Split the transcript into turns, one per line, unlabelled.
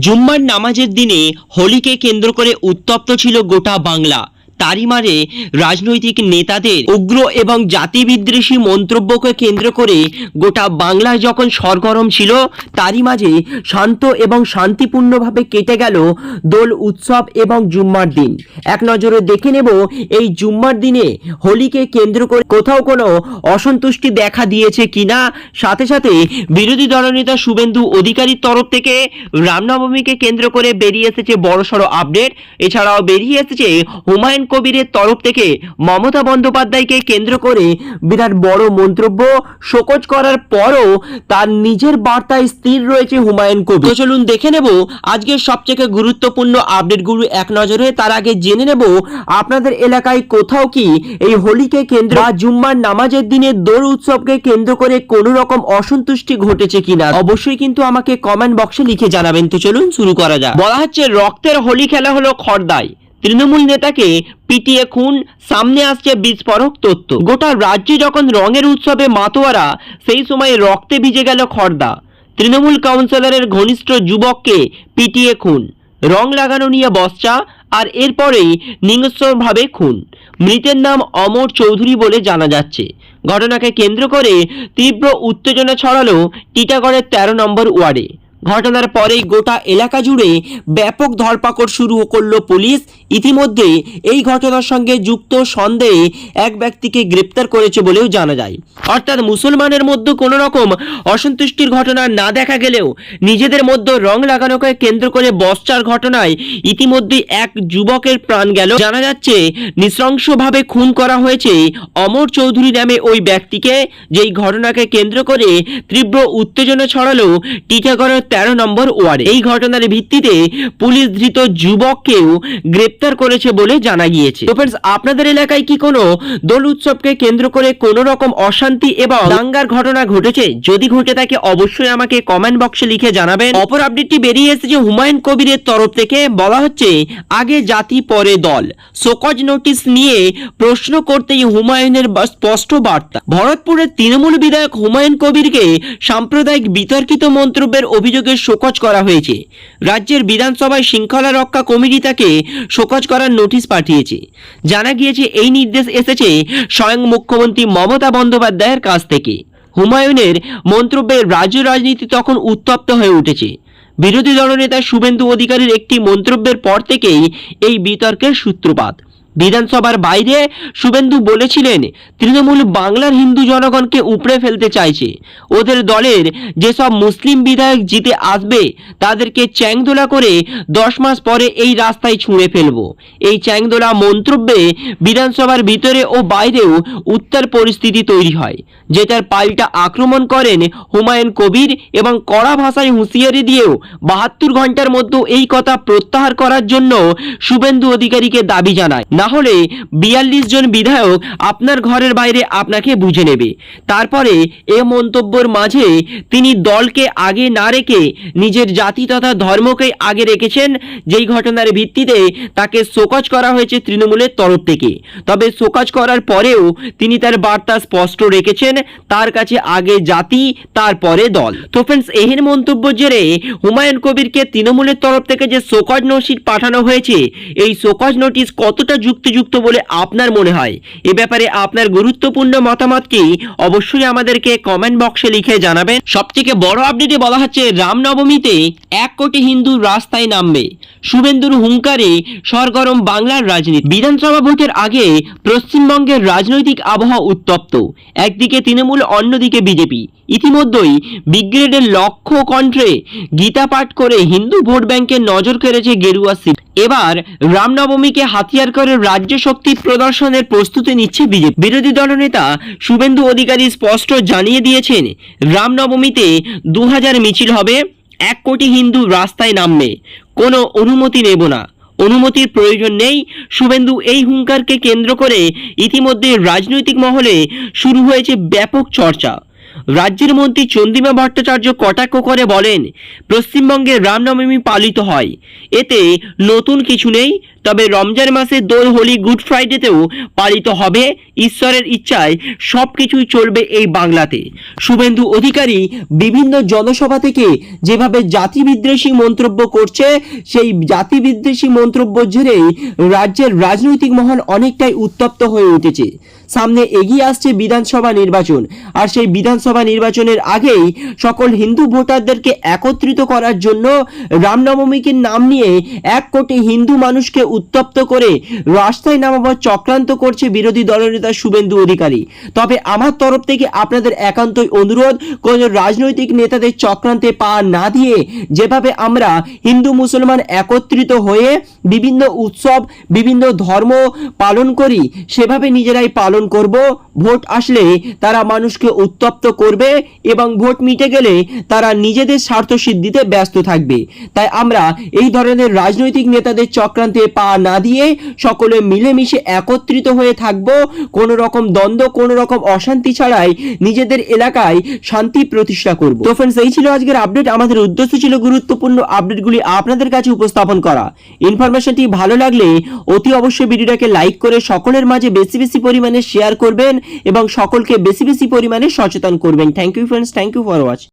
জুম্মার নামাজের দিনে হোলিকে কেন্দ্র করে উত্তপ্ত ছিল গোটা বাংলা। তারই রাজনৈতিক নেতাদের উগ্র এবং জাতিবিদ্বেষী মন্তব্যকে কেন্দ্র করে গোটা বাংলায় যখন সরগরম ছিল, তারই মাঝে শান্ত এবং শান্তিপূর্ণভাবে কেটে গেল দোল উৎসব এবং জুম্মার দিন। এক নজরে দেখে নেব, এই জুম্মার দিনে হোলিকে কেন্দ্র করে কোথাও কোনো অসন্তুষ্টি দেখা দিয়েছে কিনা। সাথে সাথে বিরোধী দলনেতা শুভেন্দু অধিকারীর তরফ থেকে রামনবমীকে কেন্দ্র করে বেরিয়ে এসেছে বড়সড় আপডেট। এছাড়াও বেরিয়ে এসেছে হুমায়ুন কবিরের তরফ থেকে মমতা বন্দ্যোপাধ্যায়কে কেন্দ্র করে বিরাট বড় মন্তব্য শোকজ করার পরও তার নিজের বার্তায় স্থির রয়েছে হুমায়ুন কবির। চলুন দেখে নেব আজকের সবথেকে গুরুত্বপূর্ণ আপডেটগুলো এক নজরে। তার আগে জেনে নেব আপনাদের এলাকায় কোথাও কি এই হোলিকে কেন্দ্র বা জুম্মার নামাজের দিনে দোল উৎসবকে কেন্দ্র করে কোনো রকম অসন্তুষ্টি ঘটেছে কিনা? অবশ্যই কিন্তু আমাকে কমেন্ট বক্সে লিখে জানাবেন। তো চলুন শুরু করা যাক। বলা হচ্ছে রক্তের হোলি খেলা হলো খর্দায়। তৃণমূল নেতাকে পিটিয়ে খুন, সামনে আসছে বিস্ফোরক তথ্য। গোটা রাজ্যে যখন রঙের উৎসবে মাতোয়ারা, সেই সময় রক্তে ভিজে গেল খর্দা। তৃণমূল কাউন্সিলরের ঘনিষ্ঠ যুবককে পিটিয়ে খুন। রং লাগানো নিয়ে বস্চা, আর এরপরেই নিংস্বভাবে খুন। মৃতের নাম অমর চৌধুরী বলে জানা যাচ্ছে। ঘটনাকে কেন্দ্র করে তীব্র উত্তেজনা ছড়ালো টিটাগড়ের তেরো নম্বর ওয়ার্ডে। ঘটনার পরেই গোটা এলাকা জুড়ে ব্যাপক ধরপাকড় শুরু করল পুলিশ। ইতিমধ্যে এই ঘটনার সঙ্গে যুক্ত সন্দেহে এক ব্যক্তিকে গ্রেপ্তার করেছে বলেও জানা যায়। অর্থাৎ মুসলমানের মধ্যে কোনো রকম অসন্তুষ্টির ঘটনা না দেখা গেলেও নিজেদের মধ্যে রং লাগানোকে কেন্দ্র করে বস্চার ঘটনায় ইতিমধ্যে এক যুবকের প্রাণ গেল। জানা যাচ্ছে, নৃশংসভাবে খুন করা হয়েছে অমর চৌধুরী নামে ওই ব্যক্তিকে। যেই ঘটনাকে কেন্দ্র করে তীব্র উত্তেজনা ছড়ালো টিটাগড়ের তেরো নম্বর ওয়ার্ডে। এই ঘটনার ভিত্তিতে পুলিশ ধৃত যুবককেও গ্রেপ্তার করেছে বলে জানা গিয়েছে। তো friends, আপনাদের এলাকায় কি কোনো দোল উৎসবকে কেন্দ্র করে কোনো রকম অশান্তি এবং দাঙ্গার ঘটনা ঘটেছে? যদি ঘটে থাকে অবশ্যই আমাকে কমেন্ট বক্সে লিখে জানাবেন। অপর আপডেটটি বেরিয়ে এসেছে হুমায়ুন কবিরের তরফ থেকে। বলা হচ্ছে আগে জাতি পরে দল। সোকজ নোটিশ নিয়ে প্রশ্ন করতেই হুমায়ুনের স্পষ্ট বার্তা। ভরতপুরের তৃণমূল বিধায়ক হুমায়ুন কবিরকে সাম্প্রদায়িক বিতর্কিত মন্তব্যের অভিযোগে শোকজ করা হয়েছে। রাজ্যের বিধানসভায় শৃঙ্খলা রক্ষা কমিটি তাকে শোকজ করার নোটিশ পাঠিয়েছে। জানা গিয়েছে, এই নির্দেশ এসেছে স্বয়ং মুখ্যমন্ত্রী মমতা বন্দ্যোপাধ্যায়ের কাছ থেকে। হুমায়ুনের মন্তব্যে রাজ্য রাজনীতি তখন উত্তপ্ত হয়ে উঠেছে। বিরোধী দলনেতা শুভেন্দু অধিকারীর একটি মন্তব্যের পর থেকেই এই বিতর্কের সূত্রপাত। বিধানসভার বাইরে শুভেন্দু বলেছিলেন, তৃণমূল বাংলার হিন্দু জনগণকে উপড়ে ফেলতে চাইছে। ওদের দলের যেসব মুসলিম বিধায়ক জিতে আসবে, তাদেরকে চ্যাংদোলা করে দশ মাস পরে এই রাস্তায় ছুঁড়ে ফেলব। এই চ্যাংদোলা মন্তব্যে বিধানসভার ভিতরে ও বাইরেও উত্তর পরিস্থিতি তৈরি হয়। যেটার পাল্টা আক্রমণ করেন হুমায়ুন কবির এবং কড়া ভাষায় হুঁশিয়ারি দিয়েও বাহাত্তর ঘণ্টার মধ্যে এই কথা প্রত্যাহার করার জন্য শুভেন্দু অধিকারীকে দাবি জানায়। না হলে বিয়াল্লিশ জন বিধায়ক আপনার ঘরের বাইরে আপনাকে বুঝে নেবে। তারপরে এ মন্তব্যর মাঝে তিনি দলকে আগে না রেখে নিজের জাতি তথা ধর্মকে আগে রেখেছেন, যেই ঘটনার ভিত্তিতে তাকে শোকজ করা হয়েছে তৃণমূলের তরফ থেকে। তবে শোকজ করার পরেও তিনি তার বার্তা স্পষ্ট রেখেছেন, তার কাছে আগে জাতি, তারপরে দল। তো ফ্রেন্ডস এহেন মন্তব্য জেরে হুমায়ুন কবিরকে তৃণমূলের তরফ থেকে যে শোকজ নোটিশ পাঠানো হয়েছে, এই শোকজ নোটিশ কতটা যুক্তিযুক্ত বলে আপনার মনে হয়? এ ব্যাপারে আপনার গুরুত্বপূর্ণ মতামত কি? অবশ্যই আমাদেরকে কমেন্ট বক্সে লিখে জানাবেন। সবথেকে বড় আপডেটে বলা হচ্ছে, রামনবমীতে এক কোটি হিন্দু রাস্তায় নামবে। শুভেন্দুর হুঙ্কারে সরগরম বাংলার রাজনীতি। বিধানসভা ভোটের আগে পশ্চিমবঙ্গের রাজনৈতিক আবহাওয়া উত্তপ্ত। একদিকে তৃণমূল, অন্যদিকে বিজেপি। ইতিমধ্যেই বিগ্রেডের লক্ষ্য কণ্ঠে গীতা পাঠ করে হিন্দু ভোট ব্যাংকের নজর কেড়েছে গেরুয়া শিবির এবার রামনবমীকে হাতিয়ার করে রাজ্য শক্তি প্রদর্শনের প্রস্তুতি নিচ্ছে বিজেপি। বিরোধী দলনেতা শুভেন্দু অধিকারী স্পষ্ট জানিয়ে দিয়েছেন, রামনবমীতে দু হাজার মিছিল হবে, এক কোটি হিন্দু রাস্তায় নামবে। কোনো অনুমতি নেব না। অনুমতির প্রয়োজন নেই। শুভেন্দু এই হুঙ্কারকে কেন্দ্র করে ইতিমধ্যে রাজনৈতিক মহলে শুরু হয়েছে ব্যাপক চর্চা। রাজ্যের মন্ত্রী চন্দিমা ভট্টাচার্য কটাক্ষ করে বলেন, পশ্চিমবঙ্গে রামনবমী পালিত হয়। এতে নতুন কিছু নেই তবে রমজান মাসে দোল, হোলি, গুড ফ্রাইডেতেও পালিত হবে। ঈশ্বরের ইচ্ছায় সব কিছুই চলবে এই বাংলাতে। শুভেন্দু অধিকারী বিভিন্ন জনসভা থেকে যেভাবে জাতি বিদ্বেষী মন্তব্য করছে, সেই জাতি বিদ্বেষী মন্তব্য জেরেই রাজ্যের রাজনৈতিক মহল অনেকটাই উত্তপ্ত হয়ে উঠেছে। সামনে এগিয়ে আসছে বিধানসভা নির্বাচন। আর সেই বিধানসভা নির্বাচনের আগেই সকল হিন্দু ভোটারদেরকে একত্রিত করার জন্য রামনবমীকে নাম নিয়ে এক কোটি হিন্দু মানুষকে উত্তপ্ত করে রাস্তায় নামাবার চক্রান্ত করছে বিরোধী দলনেতা শুভেন্দু অধিকারী। তবে আমার তরফ থেকে আপনাদের একান্তই অনুরোধ, কোন রাজনৈতিক নেতাদের চক্রান্তে পা না দিয়ে যেভাবে আমরা হিন্দু মুসলমান একত্রিত হয়ে বিভিন্ন উৎসব, বিভিন্ন ধর্ম পালন করি, সেভাবে নিজেরাই পালন করব। ভোট আসলে তারা মানুষকে উত্তপ্ত করবে এবং ভোট মিটে গেলে তারা নিজেদের স্বার্থ সিদ্ধিতে ব্যস্ত থাকবে। তাই আমরা এই ধরনের রাজনৈতিক নেতাদের চক্রান্তে পা না দিয়ে সকলে মিলেমিশে একত্রিত হয়ে থাকব। কোনো রকম দ্বন্দ্ব, কোনো রকম অশান্তি ছাড়াই নিজেদের এলাকায় শান্তি প্রতিষ্ঠা করব। তো ফ্রেন্ডস এই ছিল আজকের আপডেট আমাদের উদ্দেশ্য ছিল গুরুত্বপূর্ণ আপডেটগুলি আপনাদের কাছে উপস্থাপন করা। ইনফরমেশনটি ভালো লাগলে অতি অবশ্যই ভিডিওটাকে লাইক করে সকলের মাঝে বেশি বেশি পরিমাণে শেয়ার করবেন। এবং সকলকে বেশি বেশি পরিমাণে সচেতন করবেন। Thank you friends thank you for watch